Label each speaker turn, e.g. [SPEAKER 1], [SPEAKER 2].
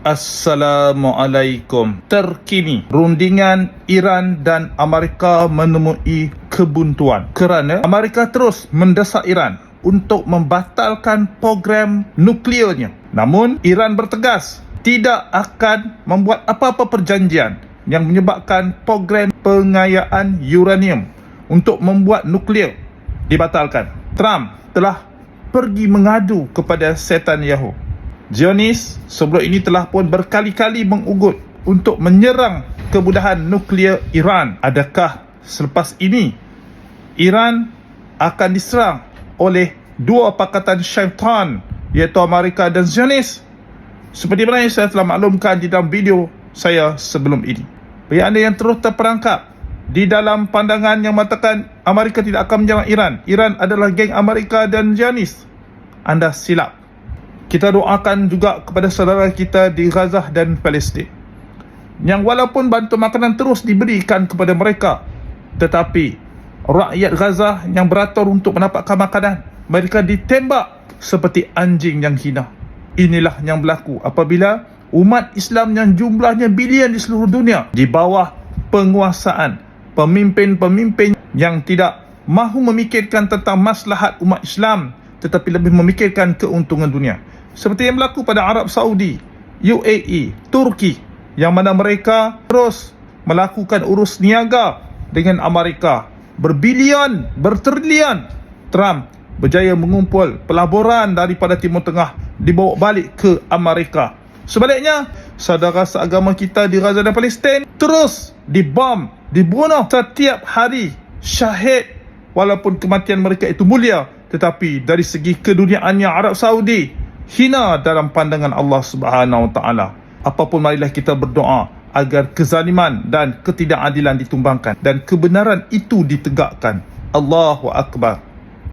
[SPEAKER 1] Assalamualaikum. Terkini, rundingan Iran dan Amerika menemui kebuntuan kerana Amerika terus mendesak Iran untuk membatalkan program nuklearnya. Namun, Iran bertegas tidak akan membuat apa-apa perjanjian yang menyebabkan program pengayaan uranium untuk membuat nuklear dibatalkan. Trump telah pergi mengadu kepada setan Yahoo Zionis sebelum ini telah pun berkali-kali mengugut untuk menyerang kemudahan nuklear Iran. Adakah selepas ini Iran akan diserang oleh dua pakatan syaitan iaitu Amerika dan Zionis? Seperti mana yang saya telah maklumkan di dalam video saya sebelum ini. Bagi anda yang terus terperangkap di dalam pandangan yang mengatakan Amerika tidak akan menyerang Iran. Iran adalah geng Amerika dan Zionis. Anda silap. Kita doakan juga kepada saudara kita di Gaza dan Palestin. Yang walaupun bantu makanan terus diberikan kepada mereka, tetapi rakyat Gaza yang beratur untuk mendapatkan makanan, mereka ditembak seperti anjing yang hina. Inilah yang berlaku apabila umat Islam yang jumlahnya bilion di seluruh dunia di bawah penguasaan pemimpin-pemimpin yang tidak mahu memikirkan tentang maslahat umat Islam tetapi lebih memikirkan keuntungan dunia seperti yang berlaku pada Arab Saudi, UAE, Turki yang mana mereka terus melakukan urus niaga dengan Amerika. Berbilion, bertrilion Trump berjaya mengumpul pelaburan daripada Timur Tengah dibawa balik ke Amerika. Sebaliknya saudara seagama kita di Gaza dan Palestin terus dibom, dibunuh setiap hari syahid. Walaupun kematian mereka itu mulia tetapi dari segi keduniaannya Arab Saudi hina dalam pandangan Allah Subhanahu Wa Taala. Apapun marilah kita berdoa agar kezaliman dan ketidakadilan ditumbangkan dan kebenaran itu ditegakkan. Allahu Akbar.